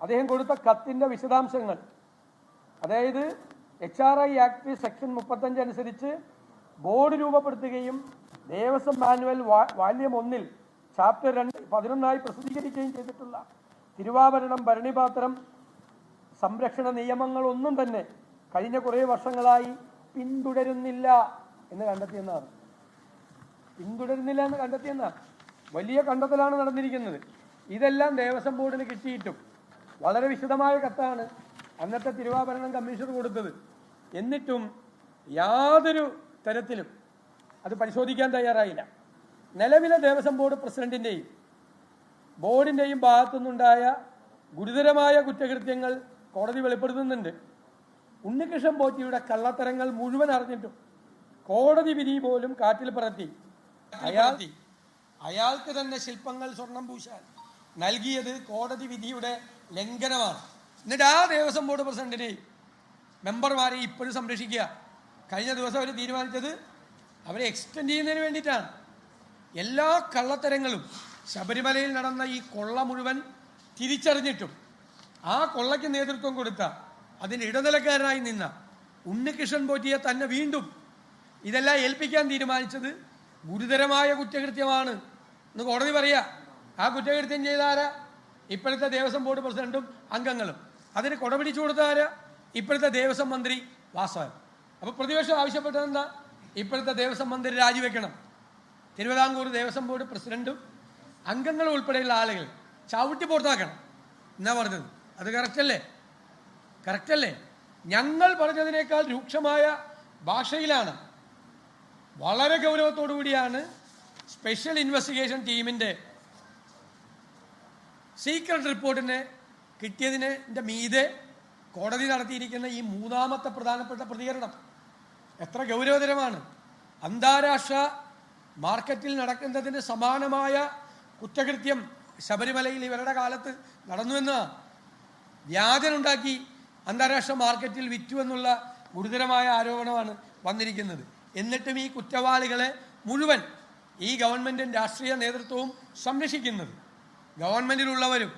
അദ്ദേഹം കൊടുത്ത കത്തിന്റെ വിശദാംശങ്ങൾ. അതായത് H R I act section മുപ്പത്തഞ്ച് അനുസരിച്ച് ബോർഡ് രൂപപ്പെടുത്തുകയും ദേവസ്വം മാനുവൽ വാല്യം ഒന്നിൽ ചാപ്റ്റർ രണ്ട് പതിനൊന്നായി പ്രസിദ്ധീകരിക്കുകയും ചെയ്തിട്ടുള്ള തിരുവാഭരണം ഭരണിപാത്രം സംരക്ഷണ നിയമങ്ങളൊന്നും തന്നെ കഴിഞ്ഞ കുറേ വർഷങ്ങളായി പിന്തുടരുന്നില്ല എന്ന് കണ്ടെത്തിയെന്നാണ്. പിന്തുടരുന്നില്ല എന്ന് കണ്ടെത്തിയെന്നാണ്. വലിയ കണ്ടെത്തലാണ് നടന്നിരിക്കുന്നത്. ഇതെല്ലാം ദേവസ്വം ബോർഡിന് കിട്ടിയിട്ടും വളരെ വിശദമായ കത്താണ് അന്നത്തെ തിരുവാഭരണം കമ്മീഷൻ കൊടുത്തത്. എന്നിട്ടും യാതൊരു തരത്തിലും അത് പരിശോധിക്കാൻ തയ്യാറായില്ല. നിലവിലെ ദേവസ്വം ബോർഡ് പ്രസിഡന്റിന്റെയും ബോർഡിന്റെയും ഭാഗത്തുനിന്നുണ്ടായ ഗുരുതരമായ കുറ്റകൃത്യങ്ങൾ കോടതി വെളിപ്പെടുത്തുന്നുണ്ട്. ഉണ്ണികൃഷ്ണൻ പോറ്റിയുടെ കള്ളത്തരങ്ങൾ മുഴുവൻ അറിഞ്ഞിട്ടും കോടതി വിധി പോലും കാറ്റിൽ പറത്തി. അയാൾ അയാൾക്ക് തന്നെ ശില്പങ്ങൾ സ്വർണം പൂശാൻ. നൽകിയത് കോടതി വിധിയുടെ ലംഘനമാണ്. എന്നിട്ട് ആ ദേവസ്വം ബോർഡ് പ്രസിഡന്റിനെയും മെമ്പർമാരെ ഇപ്പോഴും സംരക്ഷിക്കുക. കഴിഞ്ഞ ദിവസം അവർ തീരുമാനിച്ചത് അവരെ എക്സ്റ്റെൻഡ് ചെയ്യുന്നതിന് വേണ്ടിയിട്ടാണ്. എല്ലാ കള്ളത്തരങ്ങളും ശബരിമലയിൽ നടന്ന ഈ കൊള്ള മുഴുവൻ തിരിച്ചറിഞ്ഞിട്ടും ആ കൊള്ളയ്ക്ക് നേതൃത്വം കൊടുത്ത അതിന് ഇടനിലക്കാരനായി നിന്ന ഉണ്ണികൃഷ്ണൻ പോറ്റിയെ തന്നെ വീണ്ടും ഇതെല്ലാം ഏൽപ്പിക്കാൻ തീരുമാനിച്ചത് ഗുരുതരമായ കുറ്റകൃത്യമാണ് എന്ന് കോടതി പറയാ. ആ കുറ്റകൃത്യം ചെയ്ത ആരാ? ഇപ്പോഴത്തെ ദേവസ്വം ബോർഡ് പ്രസിഡന്റും അംഗങ്ങളും. അതിന് കൊടപിടിച്ചു കൊടുത്ത ആരാ? ഇപ്പോഴത്തെ ദേവസ്വം മന്ത്രി വാസവൻ. അപ്പോൾ പ്രതിപക്ഷം ആവശ്യപ്പെട്ടത് എന്താ? ഇപ്പോഴത്തെ ദേവസ്വം മന്ത്രി രാജിവെക്കണം. തിരുവിതാംകൂർ ദേവസ്വം ബോർഡ് പ്രസിഡന്റും അംഗങ്ങളും ഉൾപ്പെടെയുള്ള ആളുകൾ ചവിട്ടി പുറത്താക്കണം. എന്നാ പറഞ്ഞത്? അത് കറക്റ്റല്ലേ കറക്റ്റല്ലേ ഞങ്ങൾ പറഞ്ഞതിനേക്കാൾ രൂക്ഷമായ ഭാഷയിലാണ്. വളരെ ഗൗരവത്തോടു കൂടിയാണ് സ്പെഷ്യൽ ഇൻവെസ്റ്റിഗേഷൻ ടീമിന്റെ സീക്രട്ട് റിപ്പോർട്ടിന് കിട്ടിയതിന്റെ മീതെ കോടതി നടത്തിയിരിക്കുന്ന ഈ മൂന്നാമത്തെ പ്രധാനപ്പെട്ട പ്രതികരണം എത്ര ഗൗരവതരമാണ്. അന്താരാഷ്ട്ര മാർക്കറ്റിൽ നടക്കുന്നതിന് സമാനമായ കുറ്റകൃത്യം ശബരിമലയിൽ ഇവരുടെ കാലത്ത് നടന്നുവെന്ന് വ്യാജനുണ്ടാക്കി അന്താരാഷ്ട്ര മാർക്കറ്റിൽ വിറ്റു എന്നുള്ള ഗുരുതരമായ ആരോപണമാണ് വന്നിരിക്കുന്നത്. എന്നിട്ടും ഈ കുറ്റവാളികളെ മുഴുവൻ ഈ ഗവൺമെന്റും രാഷ്ട്രീയ നേതൃത്വവും സംരക്ഷിക്കുന്നത്. ഗവൺമെന്റിലുള്ളവരും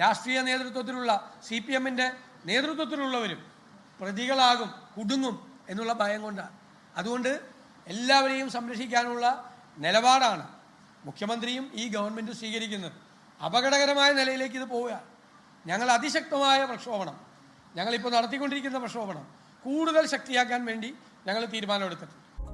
രാഷ്ട്രീയ നേതൃത്വത്തിലുള്ള സി പി എമ്മിന്റെ നേതൃത്വത്തിലുള്ളവരും പ്രതികളാകും കുടുങ്ങും എന്നുള്ള ഭയം കൊണ്ടാണ്. അതുകൊണ്ട് എല്ലാവരെയും സംരക്ഷിക്കാനുള്ള നിലപാടാണ് മുഖ്യമന്ത്രിയും ഈ ഗവൺമെന്റും സ്വീകരിക്കുന്നത്. അപകടകരമായ നിലയിലേക്ക് ഇത് പോവുക ഞങ്ങൾ അതിശക്തമായ പ്രക്ഷോഭണം ഞങ്ങളിപ്പോൾ നടത്തിക്കൊണ്ടിരിക്കുന്ന പ്രക്ഷോഭണം കൂടുതൽ ശക്തിയാക്കാൻ വേണ്ടി ഞങ്ങൾ തീരുമാനമെടുത്തിട്ടുണ്ട്.